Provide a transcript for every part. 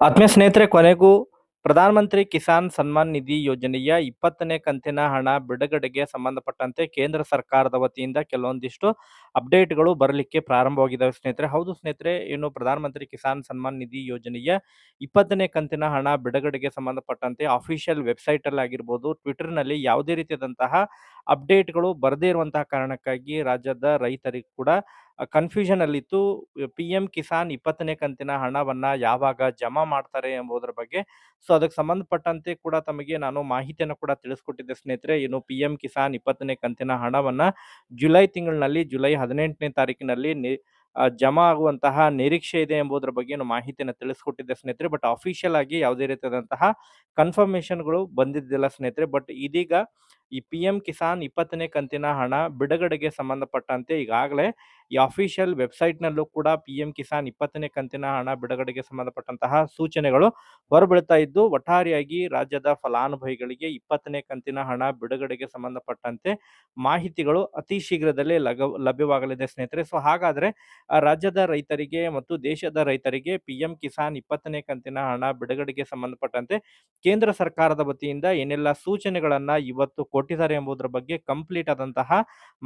ಆತ್ಮೀಯ ಸ್ನೇಹಿತರೆ, ಕೊನೆಗೂ ಪ್ರಧಾನಮಂತ್ರಿ ಕಿಸಾನ್ ಸನ್ಮಾನ್ ನಿಧಿ ಯೋಜನೆಯ ಇಪ್ಪತ್ತನೇ ಕಂತಿನ ಹಣ ಬಿಡುಗಡೆಗೆ ಸಂಬಂಧಪಟ್ಟಂತೆ ಕೇಂದ್ರ ಸರ್ಕಾರದ ವತಿಯಿಂದ ಕೆಲವೊಂದಿಷ್ಟು ಅಪ್ಡೇಟ್ಗಳು ಬರಲಿಕ್ಕೆ ಪ್ರಾರಂಭವಾಗಿದ್ದಾವೆ ಸ್ನೇಹಿತರೆ. ಹೌದು ಸ್ನೇಹಿತರೆ, ಏನು ಪ್ರಧಾನಮಂತ್ರಿ ಕಿಸಾನ್ ಸನ್ಮಾನ್ ನಿಧಿ ಯೋಜನೆಯ ಇಪ್ಪತ್ತನೇ ಕಂತಿನ ಹಣ ಬಿಡುಗಡೆಗೆ ಸಂಬಂಧಪಟ್ಟಂತೆ ಅಫಿಷಿಯಲ್ ವೆಬ್ಸೈಟ್ ಅಲ್ಲಿ ಆಗಿರ್ಬೋದು ಟ್ವಿಟರ್ನಲ್ಲಿ ಯಾವುದೇ ರೀತಿಯಾದಂತಹ ಅಪ್ಡೇಟ್ಗಳು ಬರದೇ ಇರುವಂತಹ ಕಾರಣಕ್ಕಾಗಿ ರಾಜ್ಯದ ರೈತರಿಗೆ ಕೂಡ ಕನ್ಫ್ಯೂಷನ್ ಅಲ್ಲಿತ್ತು. ಪಿ ಎಂ ಕಿಸಾನ್ ಇಪ್ಪತ್ತನೇ ಕಂತಿನ ಹಣವನ್ನ ಯಾವಾಗ ಜಮಾ ಮಾಡ್ತಾರೆ ಎಂಬುದರ ಬಗ್ಗೆ. ಸೊ ಅದಕ್ಕೆ ಸಂಬಂಧಪಟ್ಟಂತೆ ಕೂಡ ತಮಗೆ ನಾನು ಮಾಹಿತಿಯನ್ನು ಕೂಡ ತಿಳಿಸ್ಕೊಟ್ಟಿದ್ದೆ ಸ್ನೇಹಿತರೆ. ಏನು ಪಿ ಎಂ ಕಿಸಾನ್ ಇಪ್ಪತ್ತನೇ ಕಂತಿನ ಹಣವನ್ನ ಜುಲೈ ತಿಂಗಳಿನಲ್ಲಿ, ಜುಲೈ ಹದಿನೆಂಟನೇ ತಾರೀಕಿನಲ್ಲಿ ಜಮಾ ಆಗುವಂತಹ ನಿರೀಕ್ಷೆ ಇದೆ ಎಂಬುದರ ಬಗ್ಗೆ ಏನು ಮಾಹಿತಿಯನ್ನು ತಿಳಿಸ್ಕೊಟ್ಟಿದ್ದೆ ಸ್ನೇಹಿತರೆ. ಬಟ್ ಅಫಿಷಿಯಲ್ ಆಗಿ ಯಾವುದೇ ರೀತಿಯಾದಂತಹ ಕನ್ಫರ್ಮೇಶನ್ಗಳು ಬಂದಿದ್ದಿಲ್ಲ ಸ್ನೇಹಿತರೆ. ಬಟ್ ಇದೀಗ ಈ ಪಿ ಎಂ ಕಿಸಾನ್ ಇಪ್ಪತ್ತನೇ ಕಂತಿನ ಹಣ ಬಿಡುಗಡೆಗೆ ಸಂಬಂಧಪಟ್ಟಂತೆ ಈಗಾಗಲೇ ಈ ಅಫಿಷಿಯಲ್ ವೆಬ್ಸೈಟ್ನಲ್ಲೂ ಕೂಡ ಪಿ ಎಂ ಕಿಸಾನ್ ಇಪ್ಪತ್ತನೇ ಕಂತಿನ ಹಣ ಬಿಡುಗಡೆಗೆ ಸಂಬಂಧಪಟ್ಟಂತಹ ಸೂಚನೆಗಳು ಹೊರಬೀಳ್ತಾ ಇದ್ದು, ಒಟ್ಟಾರೆಯಾಗಿ ರಾಜ್ಯದ ಫಲಾನುಭವಿಗಳಿಗೆ ಇಪ್ಪತ್ತನೇ ಕಂತಿನ ಹಣ ಬಿಡುಗಡೆಗೆ ಸಂಬಂಧಪಟ್ಟಂತೆ ಮಾಹಿತಿಗಳು ಅತಿ ಶೀಘ್ರದಲ್ಲೇ ಲಭ್ಯವಾಗಲಿದೆ ಸ್ನೇಹಿತರೆ. ಸೊ, ಹಾಗಾದ್ರೆ ರಾಜ್ಯದ ರೈತರಿಗೆ ಮತ್ತು ದೇಶದ ರೈತರಿಗೆ ಪಿ ಎಂ ಕಿಸಾನ್ ಇಪ್ಪತ್ತನೇ ಕಂತಿನ ಹಣ ಬಿಡುಗಡೆಗೆ ಸಂಬಂಧಪಟ್ಟಂತೆ ಕೇಂದ್ರ ಸರ್ಕಾರದ ವತಿಯಿಂದ ಏನೆಲ್ಲ ಸೂಚನೆಗಳನ್ನ ಇವತ್ತು ಕೊಟ್ಟಿದ್ದಾರೆ ಎಂಬುದರ ಬಗ್ಗೆ ಕಂಪ್ಲೀಟ್ ಆದಂತಹ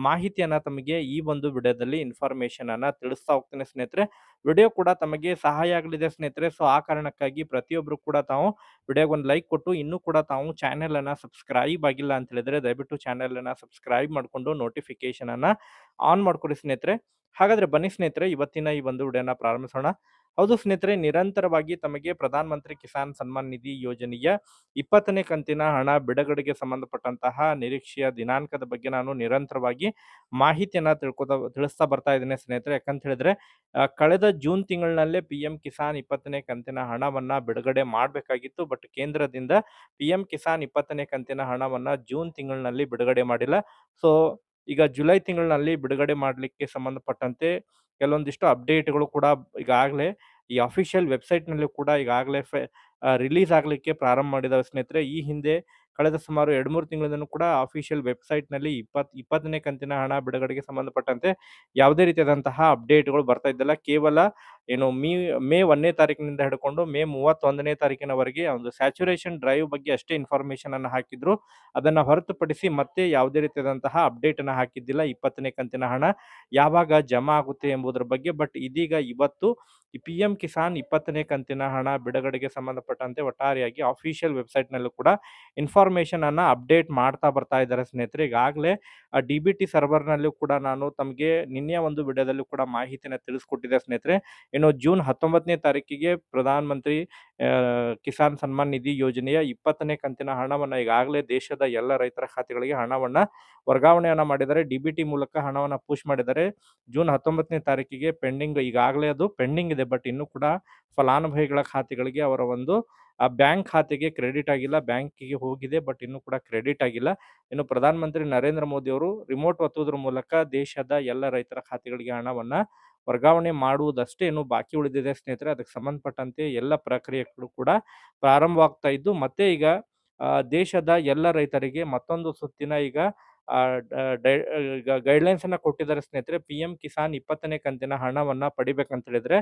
ಮಾಹಿತಿಯನ್ನ ತಮಗೆ ಈ ಒಂದು ವಿಡಿಯೋದಲ್ಲಿ ಇನ್ಫಾರ್ಮೇಶನ್ ಅನ್ನ ತಿಳಿಸ್ತಾ ಹೋಗ್ತೇನೆ ಸ್ನೇಹಿತರೆ. ವಿಡಿಯೋ ಕೂಡ ತಮಗೆ ಸಹಾಯ ಆಗಲಿದೆ ಸ್ನೇಹಿತರೆ. ಸೊ, ಆ ಕಾರಣಕ್ಕಾಗಿ ಪ್ರತಿಯೊಬ್ಬರು ಕೂಡ ತಾವು ವಿಡಿಯೋಗೆ ಒಂದು ಲೈಕ್ ಕೊಟ್ಟು ಇನ್ನೂ ಕೂಡ ತಾವು ಚಾನೆಲ್ ಅನ್ನ ಸಬ್ಸ್ಕ್ರೈಬ್ ಆಗಿಲ್ಲ ಅಂತ ಹೇಳಿದ್ರೆ ದಯವಿಟ್ಟು ಚಾನೆಲ್ ಅನ್ನ ಸಬ್ಸ್ಕ್ರೈಬ್ ಮಾಡಿಕೊಂಡು ನೋಟಿಫಿಕೇಶನ್ ಅನ್ನ ಆನ್ ಮಾಡ್ಕೊಡಿ ಸ್ನೇಹಿತರೆ. ಹಾಗಾದ್ರೆ ಬನ್ನಿ ಸ್ನೇಹಿತರೆ, ಇವತ್ತಿನ ಈ ಒಂದು ವಿಡಿಯೋನ ಪ್ರಾರಂಭಿಸೋಣ. ಹೌದು ಸ್ನೇಹಿತರೆ, ನಿರಂತರವಾಗಿ ತಮಗೆ ಪ್ರಧಾನ ಮಂತ್ರಿ ಕಿಸಾನ್ ಸನ್ಮಾನ್ ನಿಧಿ ಯೋಜನೆಯ ಇಪ್ಪತ್ತನೇ ಕಂತಿನ ಹಣ ಬಿಡುಗಡೆಗೆ ಸಂಬಂಧಪಟ್ಟಂತಹ ನಿರೀಕ್ಷೆಯ ದಿನಾಂಕದ ಬಗ್ಗೆ ನಾನು ನಿರಂತರವಾಗಿ ಮಾಹಿತಿಯನ್ನ ತಿಳ್ಕೊತಾ, ತಿಳಿಸ್ತಾ ಬರ್ತಾ ಇದ್ದೇನೆ ಸ್ನೇಹಿತರೆ. ಯಾಕಂತ ಹೇಳಿದ್ರೆ ಕಳೆದ ಜೂನ್ ತಿಂಗಳಿನಲ್ಲೇ ಪಿ ಎಂ ಕಿಸಾನ್ ಇಪ್ಪತ್ತನೇ ಕಂತಿನ ಹಣವನ್ನ ಬಿಡುಗಡೆ ಮಾಡಬೇಕಾಗಿತ್ತು. ಬಟ್ ಕೇಂದ್ರದಿಂದ ಪಿ ಎಂ ಕಿಸಾನ್ ಇಪ್ಪತ್ತನೇ ಕಂತಿನ ಹಣವನ್ನ ಜೂನ್ ತಿಂಗಳಿನಲ್ಲಿ ಬಿಡುಗಡೆ ಮಾಡಿಲ್ಲ. ಸೊ, ಈಗ ಜುಲೈ ತಿಂಗಳಿನಲ್ಲಿ ಬಿಡುಗಡೆ ಮಾಡಲಿಕ್ಕೆ ಸಂಬಂಧಪಟ್ಟಂತೆ ಕೆಲವೊಂದಿಷ್ಟು ಅಪ್ಡೇಟ್ಗಳು ಕೂಡ ಈಗಾಗಲೇ ಈ ಅಫಿಷಿಯಲ್ ವೆಬ್ಸೈಟ್ನಲ್ಲೂ ಕೂಡ ಈಗಾಗಲೇ ಫೆ ರಿಲೀಸ್ ಆಗಲಿಕ್ಕೆ ಪ್ರಾರಂಭ ಮಾಡಿದಾವೆ ಸ್ನೇಹಿತರೆ, ಈ ಹಿಂದೆ ಕಳೆದ ಸುಮಾರು ಎರಡು ಮೂರು ತಿಂಗಳಿಂದನೂ ಕೂಡ ಅಫಿಷಿಯಲ್ ವೆಬ್ಸೈಟ್ನಲ್ಲಿ ಇಪ್ಪತ್ತು ಇಪ್ಪತ್ತನೇ ಕಂತಿನ ಹಣ ಬಿಡುಗಡೆಗೆ ಸಂಬಂಧಪಟ್ಟಂತೆ ಯಾವುದೇ ರೀತಿಯಾದಂತಹ ಅಪ್ಡೇಟ್ಗಳು ಬರ್ತಾ ಇದ್ದಲ್ಲ. ಕೇವಲ ಏನು ಮೀ, ಮೇ ಒಂದನೇ ತಾರೀಕಿನಿಂದ ಹಿಡ್ಕೊಂಡು ಮೇ ಮೂವತ್ತೊಂದನೇ ತಾರೀಕಿನವರೆಗೆ ಒಂದು ಸ್ಯಾಚುರೇಷನ್ ಡ್ರೈವ್ ಬಗ್ಗೆ ಅಷ್ಟೇ ಇನ್ಫಾರ್ಮೇಷನ್ ಅನ್ನು ಹಾಕಿದ್ರು. ಅದನ್ನು ಹೊರತುಪಡಿಸಿ ಮತ್ತೆ ಯಾವುದೇ ರೀತಿಯಾದಂತಹ ಅಪ್ಡೇಟ್ ಅನ್ನು ಹಾಕಿದ್ದಿಲ್ಲ. ಇಪ್ಪತ್ತನೇ ಕಂತಿನ ಹಣ ಯಾವಾಗ ಜಮಾ ಆಗುತ್ತೆ ಎಂಬುದರ ಬಗ್ಗೆ ಬಟ್ ಇದೀಗ ಇವತ್ತು ಪಿ ಎಂ ಕಿಸಾನ್ ಇಪ್ಪತ್ತನೇ ಕಂತಿನ ಹಣ ಬಿಡುಗಡೆಗೆ ಸಂಬಂಧಪಟ್ಟಂತೆ ಒಟ್ಟಾರೆಯಾಗಿ ಅಫಿಷಿಯಲ್ ವೆಬ್ಸೈಟ್ನಲ್ಲೂ ಕೂಡ ಇನ್ಫಾರ್ಮೇಷನ್ ಅನ್ನು ಅಪ್ಡೇಟ್ ಮಾಡ್ತಾ ಬರ್ತಾ ಇದ್ದಾರೆ ಸ್ನೇಹಿತರೆ. ಈಗಾಗಲೇ ಡಿ ಬಿ ಟಿ ಸರ್ವರ್ನಲ್ಲೂ ಕೂಡ ನಾನು ತಮಗೆ ನಿನ್ನೆ ಒಂದು ವಿಡಿಯೋದಲ್ಲೂ ಕೂಡ ಮಾಹಿತಿನ ತಿಳಿಸ್ಕೊಟ್ಟಿದ್ದೆ ಸ್ನೇಹಿತರೆ. ಇನ್ನು ಜೂನ್ ಹತ್ತೊಂಬತ್ತನೇ ತಾರೀಕಿಗೆ ಪ್ರಧಾನ ಮಂತ್ರಿ ಕಿಸಾನ್ ಸನ್ಮಾನ್ ನಿಧಿ ಯೋಜನೆಯ ಇಪ್ಪತ್ತನೇ ಕಂತಿನ ಹಣವನ್ನು ಈಗಾಗಲೇ ದೇಶದ ಎಲ್ಲ ರೈತರ ಖಾತೆಗಳಿಗೆ ಹಣವನ್ನು ವರ್ಗಾವಣೆಯನ್ನು ಮಾಡಿದ್ದಾರೆ. ಡಿ ಬಿ ಟಿ ಮೂಲಕ ಹಣವನ್ನು ಪುಷ್ ಮಾಡಿದ್ದಾರೆ. ಜೂನ್ ಹತ್ತೊಂಬತ್ತನೇ ತಾರೀಕಿಗೆ ಪೆಂಡಿಂಗ್ ಈಗಾಗಲೇ ಅದು ಪೆಂಡಿಂಗ್ ಇದೆ. ಬಟ್ ಇನ್ನೂ ಕೂಡ ಫಲಾನುಭವಿಗಳ ಖಾತೆಗಳಿಗೆ ಅವರ ಒಂದು ಆ ಬ್ಯಾಂಕ್ ಖಾತೆಗೆ ಕ್ರೆಡಿಟ್ ಆಗಿಲ್ಲ, ಬ್ಯಾಂಕಿಗೆ ಹೋಗಿದೆ, ಬಟ್ ಇನ್ನೂ ಕೂಡ ಕ್ರೆಡಿಟ್ ಆಗಿಲ್ಲ. ಇನ್ನು ಪ್ರಧಾನಮಂತ್ರಿ ನರೇಂದ್ರ ಮೋದಿ ಅವರು ರಿಮೋಟ್ ಒತ್ತುವುದರ ಮೂಲಕ ದೇಶದ ಎಲ್ಲ ರೈತರ ಖಾತೆಗಳಿಗೆ ಹಣವನ್ನ ವರ್ಗಾವಣೆ ಮಾಡುವುದಷ್ಟೇ ಇನ್ನು ಬಾಕಿ ಉಳಿದಿದೆ ಸ್ನೇಹಿತರೆ. ಅದಕ್ಕೆ ಸಂಬಂಧಪಟ್ಟಂತೆ ಎಲ್ಲ ಪ್ರಕ್ರಿಯೆಗಳು ಕೂಡ ಪ್ರಾರಂಭವಾಗ್ತಾ ಇದ್ದು, ಮತ್ತೆ ಈಗ ದೇಶದ ಎಲ್ಲ ರೈತರಿಗೆ ಮತ್ತೊಂದು ಸುತ್ತಿನ ಈಗ ಗೈಡ್ಲೈನ್ಸ್ ಅನ್ನ ಕೊಟ್ಟಿದ್ದಾರೆ ಸ್ನೇಹಿತರೆ. ಪಿ ಎಂ ಕಿಸಾನ್ ಇಪ್ಪತ್ತನೇ ಕಂತಿನ ಹಣವನ್ನ ಪಡಿಬೇಕಂತ ಹೇಳಿದ್ರೆ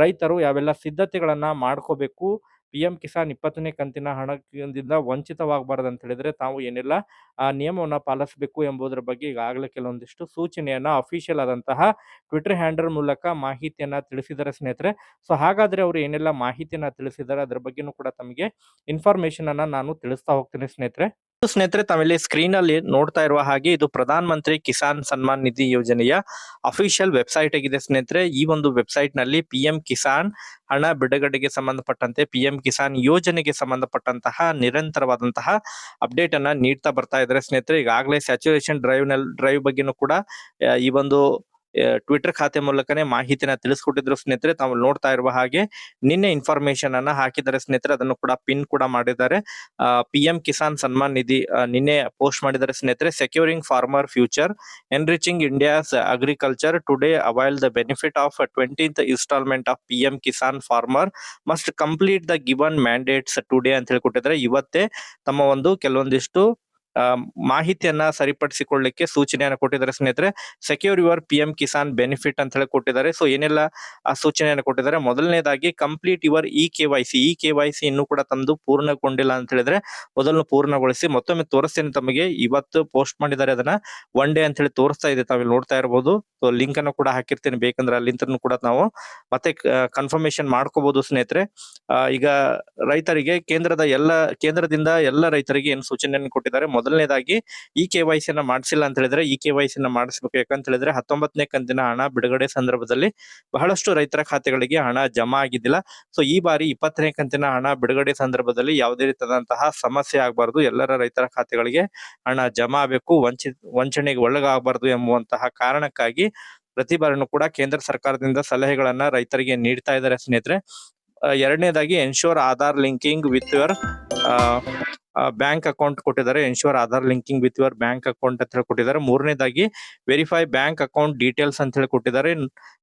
ರೈತರು ಯಾವೆಲ್ಲ ಸಿದ್ಧತೆಗಳನ್ನ ಮಾಡ್ಕೋಬೇಕು ಪಿ ಎಂ ಕಿಸಾನ್ ಇಪ್ಪತ್ತನೇ ಕಂತಿನ ಹಣದಿಂದ ವಂಚಿತವಾಗಬಾರ್ದು ಅಂತ ಹೇಳಿದ್ರೆ ತಾವು ಏನೆಲ್ಲ, ಆ ನಿಯಮವನ್ನು ಪಾಲಿಸಬೇಕು ಎಂಬುದರ ಬಗ್ಗೆ ಈಗಾಗಲೇ ಕೆಲವೊಂದಿಷ್ಟು ಸೂಚನೆಯನ್ನು ಅಫಿಷಿಯಲ್ ಆದಂತಹ ಟ್ವಿಟರ್ ಹ್ಯಾಂಡಲ್ ಮೂಲಕ ಮಾಹಿತಿಯನ್ನು ತಿಳಿಸಿದ್ದಾರೆ ಸ್ನೇಹಿತರೆ. ಸೊ ಹಾಗಾದರೆ ಅವರು ಏನೆಲ್ಲ ಮಾಹಿತಿಯನ್ನು ತಿಳಿಸಿದ್ದಾರೆ ಅದರ ಬಗ್ಗೆನೂ ಕೂಡ ತಮಗೆ ಇನ್ಫಾರ್ಮೇಷನನ್ನು ನಾನು ತಿಳಿಸ್ತಾ ಹೋಗ್ತೀನಿ ಸ್ನೇಹಿತರೆ. ಸ್ನೇಹಿತರೆ, ತಾವಿಲ್ಲಿ ಸ್ಕ್ರೀನ್ ಅಲ್ಲಿ ನೋಡ್ತಾ ಇರುವ ಹಾಗೆ ಇದು ಪ್ರಧಾನ ಮಂತ್ರಿ ಕಿಸಾನ್ ಸನ್ಮಾನ್ ನಿಧಿ ಯೋಜನೆಯ ಅಫಿಷಿಯಲ್ ವೆಬ್ಸೈಟ್ ಆಗಿದೆ ಸ್ನೇಹಿತರೆ. ಈ ಒಂದು ವೆಬ್ಸೈಟ್ನಲ್ಲಿ ಪಿಎಂ ಕಿಸಾನ್ ಹಣ ಬಿಡುಗಡೆಗೆ ಸಂಬಂಧಪಟ್ಟಂತೆ ಪಿಎಂ ಕಿಸಾನ್ ಯೋಜನೆಗೆ ಸಂಬಂಧಪಟ್ಟಂತಹ ನಿರಂತರವಾದಂತಹ ಅಪ್ಡೇಟ್ ಅನ್ನ ನೀಡ್ತಾ ಬರ್ತಾ ಇದ್ದಾರೆ ಸ್ನೇಹಿತರೆ. ಈಗಾಗಲೇ ಸ್ಯಾಚುರೇಷನ್ ಡ್ರೈವ್ನಲ್ಲಿ ಡ್ರೈವ್ ಬಗ್ಗೆನೂ ಕೂಡ ಈ ಒಂದು ಟ್ವಿಟರ್ ಖಾತೆ ಮೂಲಕನೇ ಮಾಹಿತಿನ ತಿಳಿಸ್ಕೊಟ್ಟಿದ್ರು ಸ್ನೇಹಿತರೆ, ತಾವು ನೋಡ್ತಾ ಇರುವ ಹಾಗೆ ನಿನ್ನೆ ಇನ್ಫಾರ್ಮೇಶನ್ ಅನ್ನ ಹಾಕಿದ್ದಾರೆ ಸ್ನೇಹಿತರೆ, ಅದನ್ನು ಕೂಡ ಪಿನ್ ಕೂಡ ಮಾಡಿದ್ದಾರೆ. ಪಿ ಎಂ ಕಿಸಾನ್ ಸನ್ಮಾನ್ ನಿಧಿ ನಿನ್ನೆ ಪೋಸ್ಟ್ ಮಾಡಿದ್ದಾರೆ ಸ್ನೇಹಿತರೆ securing farmer future enriching India's agriculture today avail the benefit of twentieth installment of P M Kisan farmer must complete the given mandates today ಅಂತ ಹೇಳ್ಕೊಟ್ಟಿದ್ದಾರೆ. ಇವತ್ತೇ ತಮ್ಮ ಒಂದು ಕೆಲವೊಂದಿಷ್ಟು ಮಾಹಿತಿಯನ್ನ ಸರಿಪಡಿಸಿಕೊಳ್ಳಿಕ್ಕೆ ಸೂಚನೆಯನ್ನು ಕೊಟ್ಟಿದ್ದಾರೆ ಸ್ನೇಹಿತರೆ. Secure your P M Kisan benefit ಅಂತ ಹೇಳಿ ಕೊಟ್ಟಿದ್ದಾರೆ. ಸೊ ಏನೆಲ್ಲ ಆ ಸೂಚನೆಯನ್ನು ಕೊಟ್ಟಿದ್ದಾರೆ? ಮೊದಲನೇದಾಗಿ complete your E K Y C E K Y C ಇನ್ನೂ ಕೂಡ ತಂದು ಪೂರ್ಣಗೊಂಡಿಲ್ಲ ಅಂತ ಹೇಳಿದ್ರೆ ಮೊದಲನ್ನು ಪೂರ್ಣಗೊಳಿಸಿ ಮತ್ತೊಮ್ಮೆ ತೋರಿಸ್ತೇನೆ ತಮಗೆ. ಇವತ್ತು ಪೋಸ್ಟ್ ಮಾಡಿದ್ದಾರೆ ಅದನ್ನ. ಒನ್ ಡೇ ಅಂತ ಹೇಳಿ ತೋರಿಸ್ತಾ ಇದೆ. ತಾವಿಲ್ಲಿ ನೋಡ್ತಾ ಇರಬಹುದು ಸೊ ಲಿಂಕ್ ಅನ್ನು ಕೂಡ ಹಾಕಿರ್ತೀನಿ. ಬೇಕಂದ್ರೆ ಅಲ್ಲಿಂದ ಕೂಡ ನಾವು ಮತ್ತೆ ಕನ್ಫರ್ಮೇಶನ್ ಮಾಡ್ಕೋಬಹುದು ಸ್ನೇಹಿತರೆ. ಈಗ ರೈತರಿಗೆ ಕೇಂದ್ರದ ಎಲ್ಲ, ಕೇಂದ್ರದಿಂದ ಎಲ್ಲ ರೈತರಿಗೆ ಏನು ಸೂಚನೆಯನ್ನು ಕೊಟ್ಟಿದ್ದಾರೆ? ಮೊದಲನೇದಾಗಿ ಇ ಕೆ ವೈ ಸಿನ ಮಾಡಿಸಿಲ್ಲ ಅಂತ ಹೇಳಿದ್ರೆ ಇ ಕೆ ವೈ ಸಿನ ಮಾಡಿಸ್ಬೇಕು ಯಾಕಂತ ಹೇಳಿದ್ರೆ ಹತ್ತೊಂಬತ್ತನೇ ಕಂತಿನ ಹಣ ಬಿಡುಗಡೆ ಸಂದರ್ಭದಲ್ಲಿ ಬಹಳಷ್ಟು ರೈತರ ಖಾತೆಗಳಿಗೆ ಹಣ ಜಮಾ ಆಗಿದ್ದಿಲ್ಲ. ಸೊ ಈ ಬಾರಿ ಇಪ್ಪತ್ತನೇ ಕಂತಿನ ಹಣ ಬಿಡುಗಡೆ ಸಂದರ್ಭದಲ್ಲಿ ಯಾವುದೇ ರೀತಿಯಾದಂತಹ ಸಮಸ್ಯೆ ಆಗಬಾರದು. ಎಲ್ಲರ ರೈತರ ಖಾತೆಗಳಿಗೆ ಹಣ ಜಮಾ ಆಗಬೇಕು. ವಂಚಿ, ವಂಚನೆಗೆ ಒಳಗಾಗಬಾರದು ಎಂಬುವಂತಹ ಕಾರಣಕ್ಕಾಗಿ ಪ್ರತಿ ಬಾರಿನೂ ಕೂಡ ಕೇಂದ್ರ ಸರ್ಕಾರದಿಂದ ಸಲಹೆಗಳನ್ನ ರೈತರಿಗೆ ನೀಡ್ತಾ ಇದ್ದಾರೆ ಸ್ನೇಹಿತರೆ. ಎರಡನೇದಾಗಿ ensure Aadhaar linking with your bank account ಕೊಟ್ಟಿದ್ದಾರೆ. Ensure Aadhaar linking with your bank account ಅಂತ ಹೇಳಿ ಕೊಟ್ಟಿದ್ದಾರೆ. ಮೂರನೇದಾಗಿ ವೆರಿಫೈ ಬ್ಯಾಂಕ್ ಅಕೌಂಟ್ ಡೀಟೇಲ್ಸ್ ಅಂತ ಹೇಳಿ ಕೊಟ್ಟಿದ್ದಾರೆ.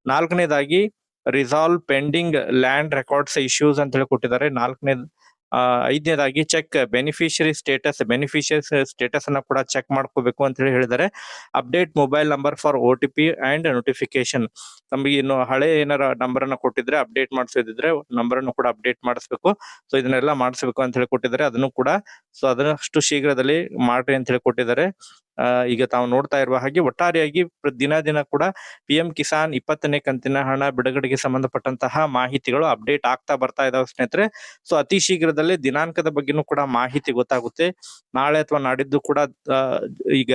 ನಾಲ್ಕನೇದಾಗಿ resolve pending land records issues ಅಂತ ಹೇಳಿ ಕೊಟ್ಟಿದ್ದಾರೆ. ನಾಲ್ಕನೇ ಆ, ಐದನೇದಾಗಿ check beneficiary status beneficiary status ಅನ್ನ ಕೂಡ ಚೆಕ್ ಮಾಡ್ಕೋಬೇಕು ಅಂತ ಹೇಳಿ ಹೇಳಿದರೆ update mobile number for O T P and notification ನಮಗೆ ಇನ್ನು ಹಳೆ ಏನಾರ ನಂಬರ್ ಅನ್ನ ಕೊಟ್ಟಿದ್ರೆ ಅಪ್ಡೇಟ್ ಮಾಡಿಸಿದ್ರೆ ನಂಬರ್ ಅನ್ನು ಕೂಡ ಅಪ್ಡೇಟ್ ಮಾಡಿಸ್ಬೇಕು. ಸೊ ಇದನ್ನೆಲ್ಲ ಮಾಡಿಸ್ಬೇಕು ಅಂತ ಹೇಳಿ ಕೊಟ್ಟಿದ್ದಾರೆ. ಅದನ್ನು ಕೂಡ ಸೊ ಅದನ್ನಷ್ಟು ಶೀಘ್ರದಲ್ಲಿ ಮಾಡ್ರಿ ಅಂತ ಹೇಳಿ ಕೊಟ್ಟಿದ್ದಾರೆ. ಈಗ ತಾವು ನೋಡ್ತಾ ಇರುವ ಹಾಗೆ ಒಟ್ಟಾರೆಯಾಗಿ ದಿನ ದಿನ ಕೂಡ ಪಿ ಎಂ ಕಿಸಾನ್ ಇಪ್ಪತ್ತನೇ ಕಂತಿನ ಹಣ ಬಿಡುಗಡೆಗೆ ಸಂಬಂಧಪಟ್ಟಂತಹ ಮಾಹಿತಿಗಳು ಅಪ್ಡೇಟ್ ಆಗ್ತಾ ಬರ್ತಾ ಇದಾವೆ ಸ್ನೇಹಿತರೆ. ಸೊ ಅತಿ ಶೀಘ್ರದಲ್ಲೇ ದಿನಾಂಕದ ಬಗ್ಗೆನೂ ಕೂಡ ಮಾಹಿತಿ ಗೊತ್ತಾಗುತ್ತೆ. ನಾಳೆ ಅಥವಾ ನಾಡಿದ್ದು ಕೂಡ ಈಗ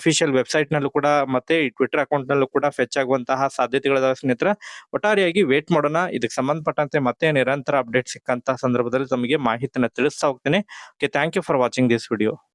ಅಫಿಷಿಯಲ್ ವೆಬ್ಸೈಟ್ ನಲ್ಲೂ ಕೂಡ ಮತ್ತೆ ಟ್ವಿಟರ್ ಅಕೌಂಟ್ ನಲ್ಲೂ ಕೂಡ ಫೆಚ್ ಆಗುವಂತಹ ಸಾಧ್ಯತೆಗಳಿದಾವೆ ಸ್ನೇಹಿತರೆ. ಒಟ್ಟಾರೆಯಾಗಿ ವೇಟ್ ಮಾಡೋಣ. ಇದಕ್ಕೆ ಸಂಬಂಧಪಟ್ಟಂತೆ ಮತ್ತೆ ನಿರಂತರ ಅಪ್ಡೇಟ್ ಸಿಕ್ಕಂತಹ ಸಂದರ್ಭದಲ್ಲಿ ತಮಗೆ ಮಾಹಿತಿನ ತಿಳಿಸ್ತಾ ಹೋಗ್ತೀನಿ. Okay thank you for watching this video